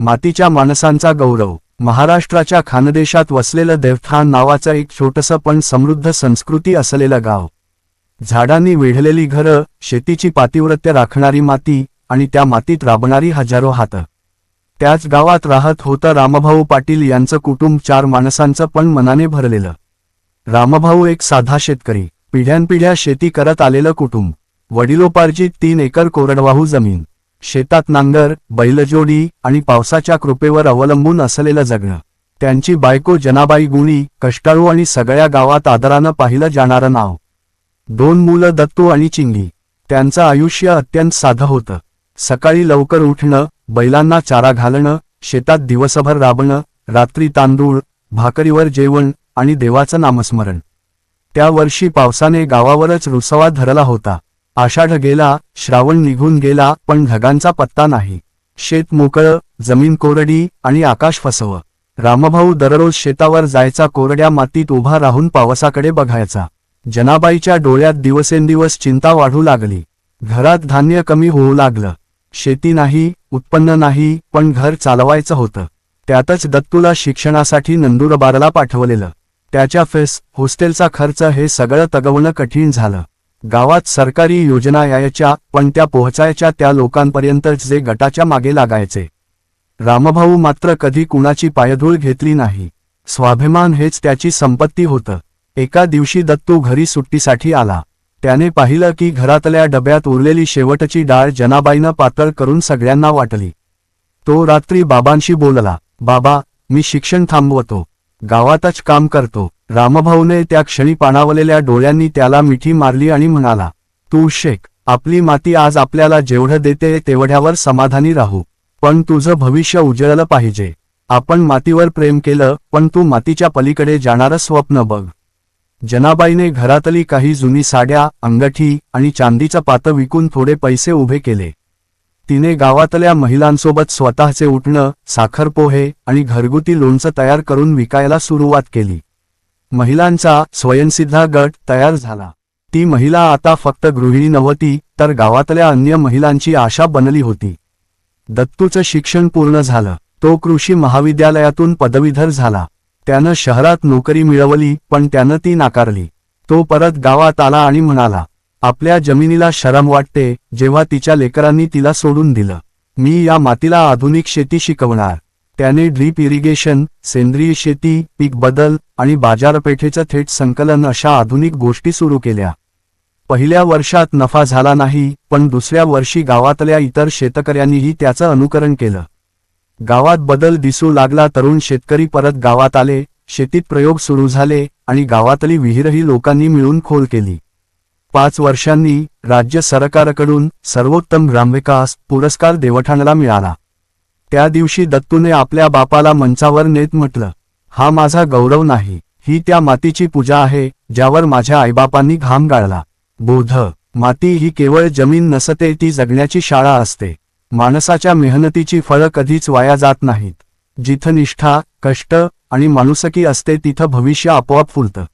मातीच्या माणसांचा गौरव. महाराष्ट्राच्या खानदेशात वसलेलं देवठाण नावाचं एक छोटंसं पण समृद्ध संस्कृती असलेलं गाव. झाडांनी वेढलेली घरं शेतीची पातिव्रत्य राखणारी माती आणि त्या मातीत राबणारी हजारो हातं. त्याच गावात राहत होतं रामभाऊ पाटील यांचं कुटुंब चार माणसांचं पण मनाने भरलेलं. रामभाऊ एक साधा शेतकरी. पिढ्यानपिढ्या शेती करत आलेलं कुटुंब. वडिलोपार्जित तीन एकर कोरडवाहू जमीन. शेतात नांगर बैलजोडी आणि पावसाच्या कृपेवर अवलंबून असलेलं जगणं. त्यांची बायको जनाबाई गुणी कष्टाळू आणि सगळ्या गावात आदरानं पाहिलं जाणारं नाव. दोन मुलं दत्तू आणि चिंगी. त्यांचं आयुष्य अत्यंत साधं होतं. सकाळी लवकर उठणं बैलांना चारा घालणं शेतात दिवसभर राबणं रात्री तांदूळ भाकरीवर जेवण आणि देवाचं नामस्मरण. त्या वर्षी पावसाने गावावरच रुसवा धरला होता. आषाढ गेला श्रावण निघून गेला पण ढगांचा पत्ता नाही. शेत मोकळं जमीन कोरडी आणि आकाश फसवं. रामभाऊ दररोज शेतावर जायचा कोरड्या मातीत उभा राहून पावसाकडे बघायचा. जनाबाईच्या डोळ्यात दिवसेंदिवस चिंता वाढू लागली. घरात धान्य कमी होऊ लागलं. शेती नाही उत्पन्न नाही पण घर चालवायचं होतं. त्यातच दत्तूला शिक्षणासाठी नंदुरबारला पाठवलेलं. त्याच्या फेस हॉस्टेलचा खर्च हे सगळं तगवणं कठीण झालं. गावात सरकारी योजना यायच्या पण त्या पोहोचायच्या त्या लोकांपर्यंत जे गटाच्या मागे लागायचे. रामभाऊ मात्र कधी कुणाची पायधूळ घेतली नाही. स्वाभिमान हेच त्याची संपत्ती होतं. एका दिवशी दत्तू घरी सुट्टीसाठी आला. त्याने पाहिलं की घरातल्या डब्यात उरलेली शेवटची डाळ जनाबाईनं पातळ करून सगळ्यांना वाटली. तो रात्री बाबांशी बोलला बाबा मी शिक्षण थांबवतो. गावातच काम करतो. रामभाऊने त्या क्षणी पाणावलेल्या डोळ्यांनी त्याला मिठी मारली आणि म्हणाला तू शेख आपली माती आज आपल्याला जेवढं देते तेवढ्यावर समाधानी राहू. पण तुझं भविष्य उजळलं पाहिजे. आपण मातीवर प्रेम केलं पण तू मातीच्या पलीकडे जाणारं स्वप्न बघ. जनाबाईने घरातली काही जुनी साड्या अंगठी आणि चांदीचं पातं विकून थोडे पैसे उभे केले. तिने गावातल्या महिलांसोबत स्वतःचे उठणं साखर पोहे आणि घरगुती लोणचं तयार करून विकायला सुरुवात केली. महिलांचा स्वयंसिद्धा गट तयार झाला. ती महिला आता फक्त गृहिणी नव्हती तर गावातल्या अन्य महिलांची आशा बनली होती. दत्तूचं शिक्षण पूर्ण झालं. तो कृषी महाविद्यालयातून पदवीधर झाला. त्यानं शहरात नोकरी मिळवली पण त्यानं ती नाकारली. तो परत गावात आला आणि म्हणाला आपल्या जमिनीला शरम वाटते जेव्हा तिच्या लेकरांनी तिला सोडून दिलं. मी या मातीला आधुनिक शेती शिकवणार. त्याने ड्रीप इरिगेशन सेंद्रिय शेती पीक बदल आणि बाजारपेठेचं थेट संकलन अशा आधुनिक गोष्टी सुरू केल्या. पहिल्या वर्षात नफा झाला नाही पण दुसऱ्या वर्षी गावातल्या इतर शेतकऱ्यांनीही त्याचं अनुकरण केलं. गावात बदल दिसू लागला तरुण शेतकरी परत गावात आले शेतीत प्रयोग सुरू झाले आणि गावातली विहीरही लोकांनी मिळून खोल केली. पाच वर्षांनी राज्य सरकारकडून सर्वोत्तम ग्रामविकास पुरस्कार देवठाणला मिळाला. त्या दिवशी दत्तूने आपल्या बापाला मंचावर नेत म्हटलं हा माझा गौरव नाही ही त्या मातीची पूजा आहे ज्यावर माझ्या आईबापांनी घाम गाळला. बोध माती ही केवळ जमीन नसते ती जगण्याची शाळा असते. माणसाच्या मेहनतीची फळं कधीच वाया जात नाहीत. जिथं निष्ठा कष्ट आणि माणुसकी असते तिथं भविष्य आपोआप फुलतं.